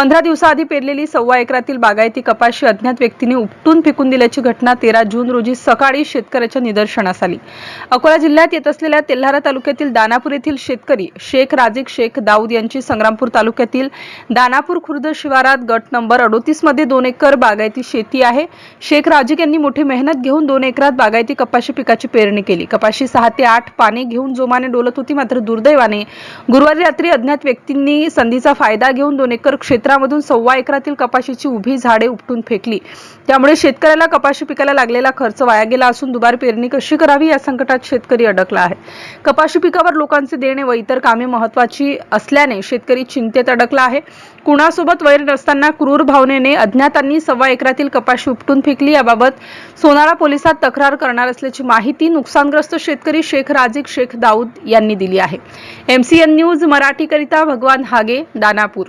पंधरा दिवसाआधी पेरलेली सव्वा एकरातील बागायती कपाशी अज्ञात व्यक्तीने उपटून फेकून दिल्याची घटना तेरा जून रोजी सकाळी शेतकऱ्याच्या निदर्शनास आली. अकोला जिल्ह्यात येत असलेल्या तेल्हारा तालुक्यातील दानापूर येथील शेतकरी शेख राजिक शेख दाऊद यांची संग्रामपूर तालुक्यातील दानापूर खुर्द शिवारात गट नंबर अडोतीसमध्ये दोन एकर बागायती शेती आहे. शेख राजिक यांनी मोठी मेहनत घेऊन दोन एकरात बागायती कपाशी पिकाची पेरणी केली. कपाशी सहा ते आठ पाने घेऊन जोमाने डोलत होती मात्र दुर्दैवाने गुरुवारी रात्री अज्ञात व्यक्तींनी संधीचा फायदा घेऊन दोन एकर क्षेत्र क्षेत्रामधून सव्वा एकरातील कपाशीची उभी झाडे उपटून फेकली. त्यामुळे शेतकऱ्याला कपाशी पिकाला लागलेला खर्च वाया गेला असून दुबार पेरणी कशी करावी या संकटात शेतकरी अडकला आहे. कपाशी पिकावर लोकांचे देणे व इतर कामे महत्वाची असल्याने शेतकरी चिंतेत अडकला आहे. कुणासोबत वैर नसताना क्रूर भावनेने अज्ञातांनी सव्वा एकरातील कपाशी उपटून फेकली. याबाबत सोनाळा पोलिसात तक्रार करणार असल्याची माहिती नुकसानग्रस्त शेतकरी शेख राजिक शेख दाऊद यांनी दिली आहे. एमसीएन न्यूज मराठीकरिता भगवान हागे दानापूर.